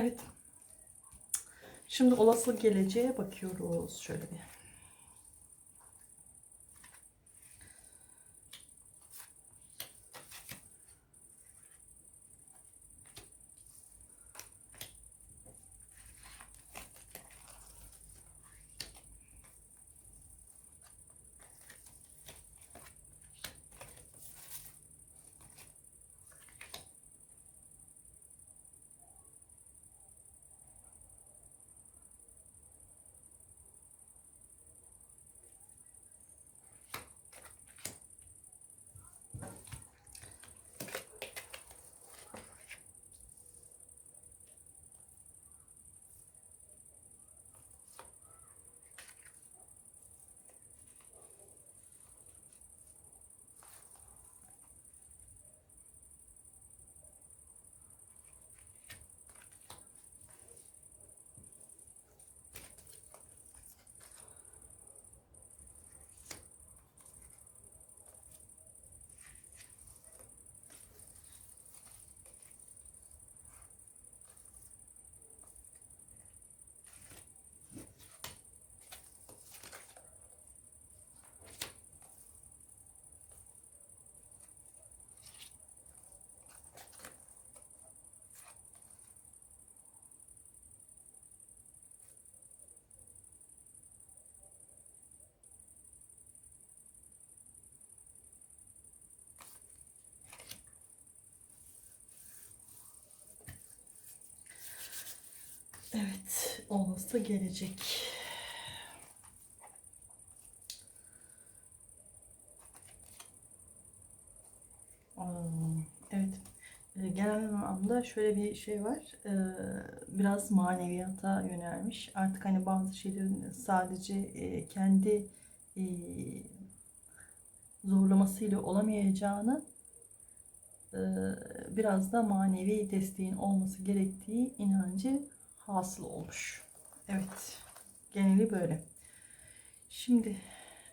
Evet. Şimdi olası geleceğe bakıyoruz şöyle bir. Evet, olası gelecek. Evet. E, Genel anlamda şöyle bir şey var. E, Biraz maneviyata yönelmiş. Artık hani bazı şeylerin sadece e, kendi e, zorlamasıyla olamayacağını e, biraz da manevi desteğin olması gerektiği inancı hasıl olmuş. Evet. Geneli böyle. Şimdi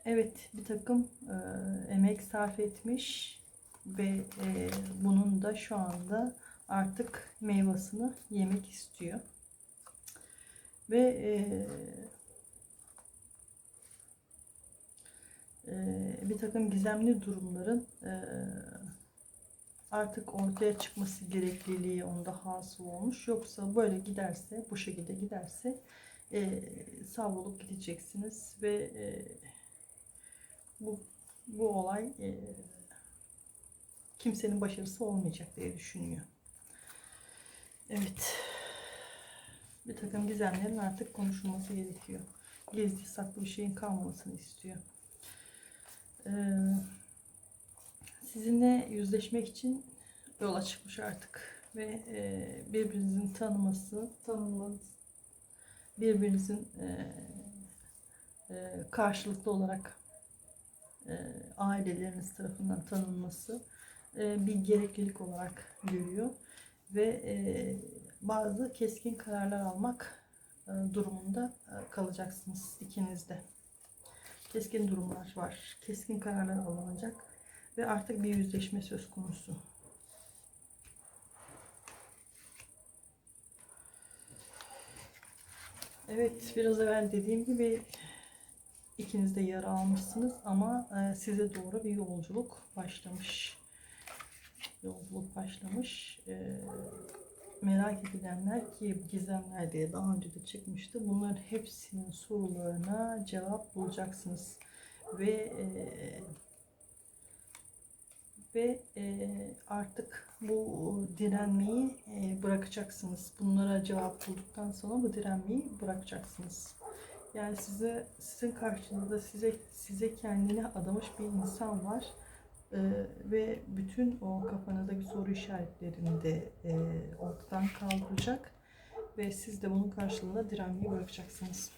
evet bir takım e, emek sarf etmiş ve e, bunun da şu anda artık meyvasını yemek istiyor. Ve e, e, bir takım gizemli durumların e, artık ortaya çıkması gerekliliği onda hasıl olmuş. Yoksa böyle giderse, bu şekilde giderse e, savrulup gideceksiniz ve e, bu bu olay e, kimsenin başarısı olmayacak diye düşünüyor. Evet. Bir takım gizemlerin artık konuşulması gerekiyor. Gizli saklı bir şeyin kalmamasını istiyor. Ee, sizinle yüzleşmek için yola çıkmış artık ve e, birbirinizin tanıması, tanınması, birbirinizin e, e, karşılıklı olarak e, aileleriniz tarafından tanınması e, bir gereklilik olarak görüyor ve e, bazı keskin kararlar almak e, durumunda e, kalacaksınız ikiniz de. Keskin durumlar var. Keskin kararlar alınacak ve artık bir yüzleşme söz konusu. Evet, biraz evvel dediğim gibi ikiniz de yara almışsınız ama e, size doğru bir yolculuk başlamış. Yolculuk başlamış. E, merak edilenler ki gizemler diye daha önce de çıkmıştı. Bunların hepsinin sorularına cevap bulacaksınız. Ve e, ve e, artık bu direnmeyi e, bırakacaksınız. Bunlara cevap bulduktan sonra bu direnmeyi bırakacaksınız. Yani size sizin karşınızda size size kendine adamış bir insan var. Ee, ve bütün o kafanızdaki soru işaretlerini de e, ortadan kaldıracak ve siz de bunun karşılığında direnmeyi bırakacaksınız.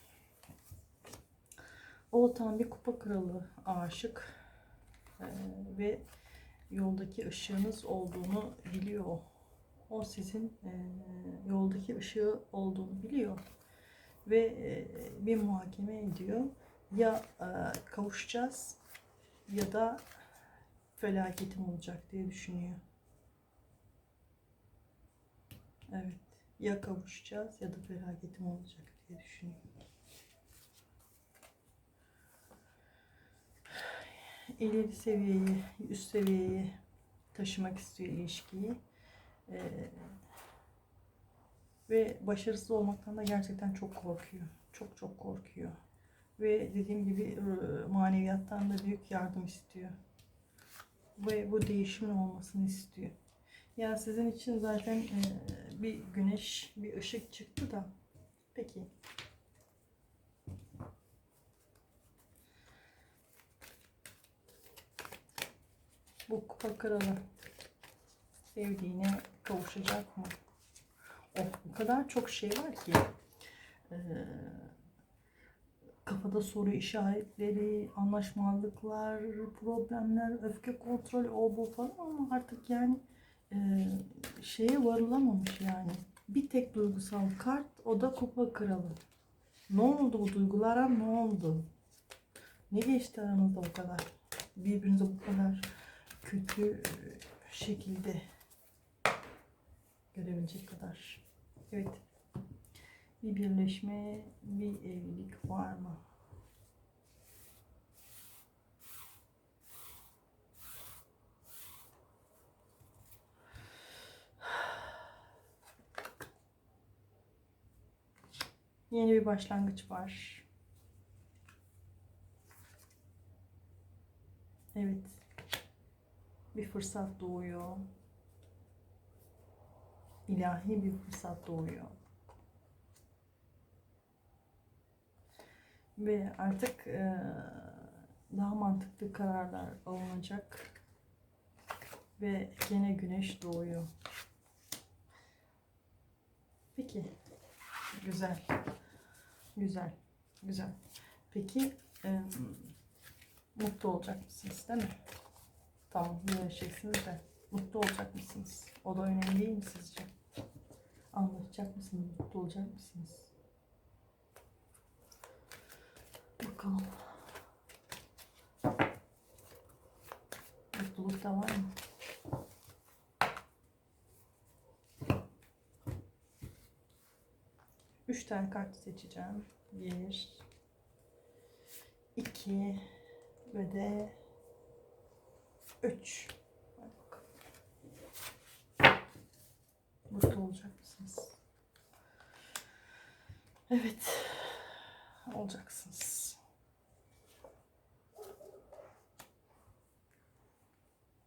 O tam bir kupa kralı aşık Ee, ve yoldaki ışığınız olduğunu biliyor. O sizin e, yoldaki ışığı olduğunu biliyor ve e, bir muhakeme ediyor. Ya e, kavuşacağız ya da felaketim olacak diye düşünüyor. Evet. ya kavuşacağız ya da felaketim olacak diye düşünüyorum. İleri seviyeye, üst seviyeye taşımak istiyor ilişkiyi. Ee, ve başarısız olmaktan da gerçekten çok korkuyor. Çok çok korkuyor. Ve dediğim gibi e, maneviyattan da büyük yardım istiyor. Ve bu değişimin olmasını istiyor. Yani sizin için zaten e, bir güneş, bir ışık çıktı da. Peki Bu kupa kralı sevdiğine kavuşacak mı? Oh, o kadar çok şey var ki. Ee, kafada soru işaretleri, anlaşmazlıklar, problemler, öfke kontrolü, o bu falan ama artık yani e, şeye varılamamış yani. Bir tek duygusal kart o da kupa kralı. Ne oldu bu duygulara ne oldu? Ne geçti aranızda o kadar? Birbirinize bu kadar kötü şekilde görebilecek kadar. Evet. Bir birleşme, bir evlilik var mı? Yeni bir başlangıç var. Evet bir fırsat doğuyor. İlahi bir fırsat doğuyor. Ve artık e, daha mantıklı kararlar alınacak. Ve gene güneş doğuyor. Peki. Güzel. Güzel. Güzel. Peki e, mutlu olacak mısınız değil mi? Tamam birleşeceksiniz de mutlu olacak mısınız? O da önemli değil mi sizce? Anlaşacak mısınız? Mutlu olacak mısınız? Bakalım. Mutluluk da var mı? Üç tane kart seçeceğim. Bir, iki ve de 3. Mutlu olacak mısınız? Evet. Olacaksınız.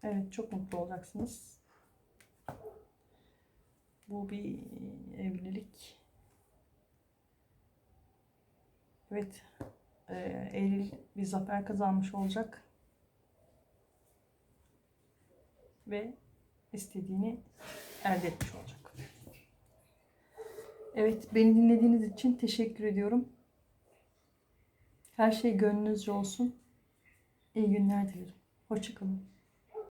Evet çok mutlu olacaksınız. Bu bir evlilik. Evet. Ee, Eylül bir zafer kazanmış olacak. Ve istediğini elde etmiş olacak. Evet, beni dinlediğiniz için teşekkür ediyorum. Her şey gönlünüzce olsun. İyi günler dilerim. Hoşçakalın.